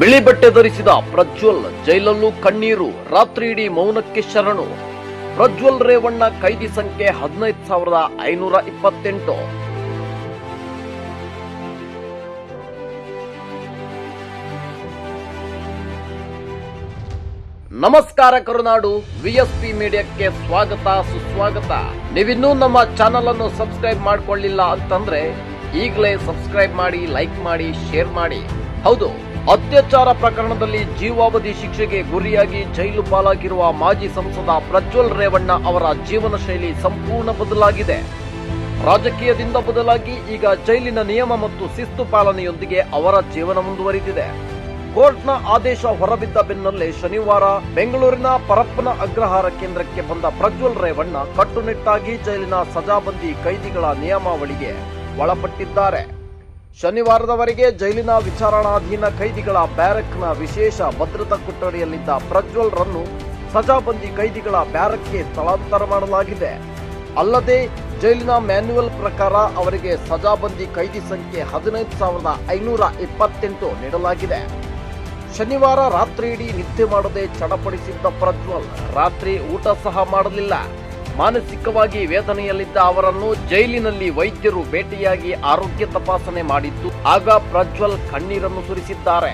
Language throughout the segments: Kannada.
ಬಿಳಿ ಬಟ್ಟೆ ಧರಿಸಿದ ಪ್ರಜ್ವಲ್ ಜೈಲಲ್ಲೂ ಕಣ್ಣೀರು, ರಾತ್ರಿ ಇಡೀ ಮೌನಕ್ಕೆ ಶರಣು. ಪ್ರಜ್ವಲ್ ರೇವಣ್ಣ ಕೈದಿ ಸಂಖ್ಯೆ ಹದಿನೈದು ಸಾವಿರದ ಐನೂರ ಇಪ್ಪತ್ತೆಂಟು. ನಮಸ್ಕಾರ ಕರುನಾಡು ವಿಎಸ್ಪಿ ಮೀಡಿಯಾಕ್ಕೆ ಸ್ವಾಗತ, ಸುಸ್ವಾಗತ. ನೀವಿನ್ನೂ ನಮ್ಮ ಚಾನಲ್ ಅನ್ನು ಸಬ್ಸ್ಕ್ರೈಬ್ ಮಾಡಿಕೊಳ್ಳಿಲ್ಲ ಅಂತಂದ್ರೆ ಈಗಲೇ ಸಬ್ಸ್ಕ್ರೈಬ್ ಮಾಡಿ, ಲೈಕ್ ಮಾಡಿ, ಶೇರ್ ಮಾಡಿ. ಹೌದು ಅತ್ಯಾಚಾರ ಪ್ರಕರಣದಲ್ಲಿ ಜೀವಾವಧಿ ಶಿಕ್ಷೆಗೆ ಗುರಿಯಾಗಿ ಜೈಲು ಪಾಲಾಗಿರುವ ಮಾಜಿ ಸಂಸದ ಪ್ರಜ್ವಲ್ ರೇವಣ್ಣ ಅವರ ಜೀವನ ಶೈಲಿ ಸಂಪೂರ್ಣ ಬದಲಾಗಿದೆ. ರಾಜಕೀಯದಿಂದ ಬದಲಾಗಿ ಈಗ ಜೈಲಿನ ನಿಯಮ ಮತ್ತು ಶಿಸ್ತು ಪಾಲನೆಯೊಂದಿಗೆ ಅವರ ಜೀವನ ಮುಂದುವರಿದಿದೆ. ಕೋರ್ಟ್ನ ಆದೇಶ ಹೊರಬಿದ್ದ ಬೆನ್ನಲ್ಲೇ ಶನಿವಾರ ಬೆಂಗಳೂರಿನ ಪರಪ್ಪನ ಅಗ್ರಹಾರ ಕೇಂದ್ರಕ್ಕೆ ಬಂದ ಪ್ರಜ್ವಲ್ ರೇವಣ್ಣ ಕಟ್ಟುನಿಟ್ಟಾಗಿ ಜೈಲಿನ ಸಜಾಬಂದಿ ಕೈದಿಗಳ ನಿಯಮಾವಳಿಗೆ ಒಳಪಟ್ಟಿದ್ದಾರೆ. ಶನಿವಾರದವರೆಗೆ ಜೈಲಿನ ವಿಚಾರಣಾಧೀನ ಕೈದಿಗಳ ಬ್ಯಾರಕ್ನ ವಿಶೇಷ ಭದ್ರತಾ ಕೊಠಡಿಯಲ್ಲಿದ್ದ ಪ್ರಜ್ವಲ್ ರನ್ನು ಸಜಾಬಂದಿ ಕೈದಿಗಳ ಬ್ಯಾರಕ್ಗೆ ಸ್ಥಳಾಂತರ ಮಾಡಲಾಗಿದೆ. ಅಲ್ಲದೆ, ಜೈಲಿನ ಮ್ಯಾನ್ಯುವಲ್ ಪ್ರಕಾರ ಅವರಿಗೆ ಸಜಾಬಂದಿ ಕೈದಿ ಸಂಖ್ಯೆ ಹದಿನೈದು ಸಾವಿರದ ಐನೂರ ಇಪ್ಪತ್ತೆಂಟು ನೀಡಲಾಗಿದೆ. ಶನಿವಾರ ರಾತ್ರಿಯಿಡೀ ನಿದ್ದೆ ಮಾಡದೆ ಚಡಪಡಿಸಿದ್ದ ಪ್ರಜ್ವಲ್ ರಾತ್ರಿ ಊಟ ಸಹ ಮಾಡಲಿಲ್ಲ. ಮಾನಸಿಕವಾಗಿ ವೇದನೆಯಲ್ಲಿದ್ದ ಅವರನ್ನು ಜೈಲಿನಲ್ಲಿ ವೈದ್ಯರು ಭೇಟಿಯಾಗಿ ಆರೋಗ್ಯ ತಪಾಸಣೆ ಮಾಡಿದ್ದು, ಆಗ ಪ್ರಜ್ವಲ್ ಕಣ್ಣೀರನ್ನು ಸುರಿಸಿದ್ದಾರೆ.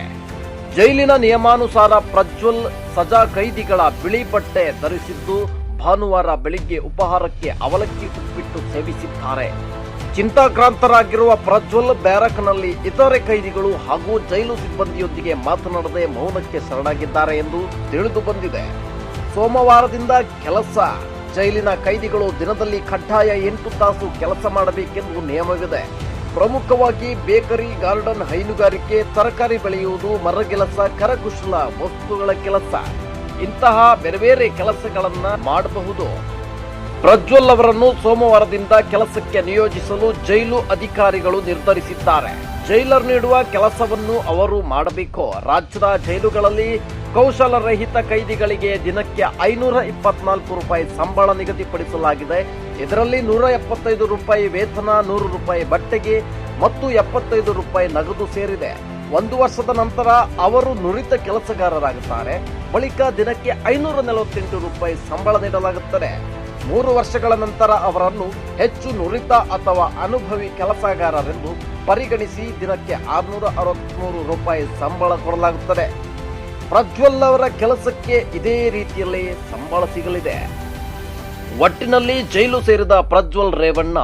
ಜೈಲಿನ ನಿಯಮಾನುಸಾರ ಪ್ರಜ್ವಲ್ ಸಜಾ ಕೈದಿಗಳ ಬಿಳಿ ಬಟ್ಟೆ ಧರಿಸಿದ್ದು, ಭಾನುವಾರ ಬೆಳಿಗ್ಗೆ ಉಪಹಾರಕ್ಕೆ ಅವಲಕ್ಕಿ ಉಪ್ಪಿಟ್ಟು ಸೇವಿಸಿದ್ದಾರೆ. ಚಿಂತಾಕ್ರಾಂತರಾಗಿರುವ ಪ್ರಜ್ವಲ್ ಬ್ಯಾರಕ್ನಲ್ಲಿ ಇತರೆ ಕೈದಿಗಳು ಹಾಗೂ ಜೈಲು ಸಿಬ್ಬಂದಿಯೊಂದಿಗೆ ಮಾತನಾಡದೆ ಮೌನಕ್ಕೆ ಶರಣಾಗಿದ್ದಾರೆ ಎಂದು ತಿಳಿದು ಬಂದಿದೆ. ಸೋಮವಾರದಿಂದ ಕೆಲಸ ಜೈಲಿನ ಕೈದಿಗಳು ದಿನದಲ್ಲಿ ಕಡ್ಡಾಯ ಎಂಟು ತಾಸು ಕೆಲಸ ಮಾಡಬೇಕೆಂದು ನಿಯಮವಿದೆ. ಪ್ರಮುಖವಾಗಿ ಬೇಕರಿ ಗಾರ್ಡನ್ ಹೈನುಗಾರಿಕೆ, ತರಕಾರಿ ಬೆಳೆಯುವುದು, ಮರಗೆಲಸ, ಕರಕುಶಲ ವಸ್ತುಗಳ ಕೆಲಸ. ಇಂತಹ ಬೇರೆ ಬೇರೆ ಕೆಲಸಗಳನ್ನ ಮಾಡಬಹುದು. ಪ್ರಜ್ವಲ್ ಅವರನ್ನು ಸೋಮವಾರದಿಂದ ಕೆಲಸಕ್ಕೆ ನಿಯೋಜಿಸಲು ಜೈಲು ಅಧಿಕಾರಿಗಳು ನಿರ್ಧರಿಸಿದ್ದಾರೆ. ಜೈಲರ್ ನೀಡುವ ಕೆಲಸವನ್ನು ಅವರು ಮಾಡಬೇಕು. ರಾಜ್ಯದ ಜೈಲುಗಳಲ್ಲಿ ಕೌಶಲರಹಿತ ಕೈದಿಗಳಿಗೆ ದಿನಕ್ಕೆ ಐನೂರ ಇಪ್ಪತ್ನಾಲ್ಕು ರೂಪಾಯಿ ಸಂಬಳ ನಿಗದಿಪಡಿಸಲಾಗಿದೆ. ಇದರಲ್ಲಿ ನೂರ ಎಪ್ಪತ್ತೈದು ರೂಪಾಯಿ ವೇತನ, ನೂರು ರೂಪಾಯಿ ಬಟ್ಟೆಗೆ ಮತ್ತು ಎಪ್ಪತ್ತೈದು ರೂಪಾಯಿ ನಗದು ಸೇರಿದೆ. ಒಂದು ವರ್ಷದ ನಂತರ ಅವರು ನುರಿತ ಕೆಲಸಗಾರರಾಗುತ್ತಾರೆ. ಬಳಿಕ ದಿನಕ್ಕೆ ಐನೂರ ನಲವತ್ತೆಂಟು ರೂಪಾಯಿ ಸಂಬಳ ನೀಡಲಾಗುತ್ತದೆ. ಮೂರು ವರ್ಷಗಳ ನಂತರ ಅವರನ್ನು ಹೆಚ್ಚು ನುರಿತ ಅಥವಾ ಅನುಭವಿ ಕೆಲಸಗಾರರೆಂದು ಪರಿಗಣಿಸಿ ದಿನಕ್ಕೆ ಆರುನೂರ ಅರವತ್ಮೂರು ರೂಪಾಯಿ ಸಂಬಳ ಕೊಡಲಾಗುತ್ತದೆ. ಪ್ರಜ್ವಲ್ ಅವರ ಕೆಲಸಕ್ಕೆ ಇದೇ ರೀತಿಯಲ್ಲಿ ಸಂಬಳ ಸಿಗಲಿದೆ. ಒಟ್ಟಿನಲ್ಲಿ ಜೈಲು ಸೇರಿದ ಪ್ರಜ್ವಲ್ ರೇವಣ್ಣ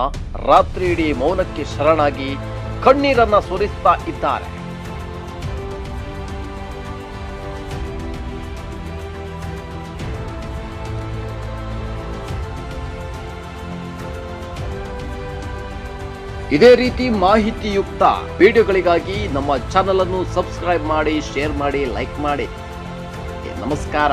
ರಾತ್ರಿ ಮೌನಕ್ಕೆ ಶರಣಾಗಿ ಕಣ್ಣೀರನ್ನ ಸುರಿಸ್ತಾ ಇದ್ದಾರೆ. ಇದೇ ರೀತಿ ಮಾಹಿತಿಯುಕ್ತ ವಿಡಿಯೋಗಳಿಗಾಗಿ ನಮ್ಮ ಚಾನಲ್ ಅನ್ನು ಸಬ್ಸ್ಕ್ರೈಬ್ ಮಾಡಿ ಶೇರ್ ಮಾಡಿ ಲೈಕ್ ಮಾಡಿ. ನಮಸ್ಕಾರ.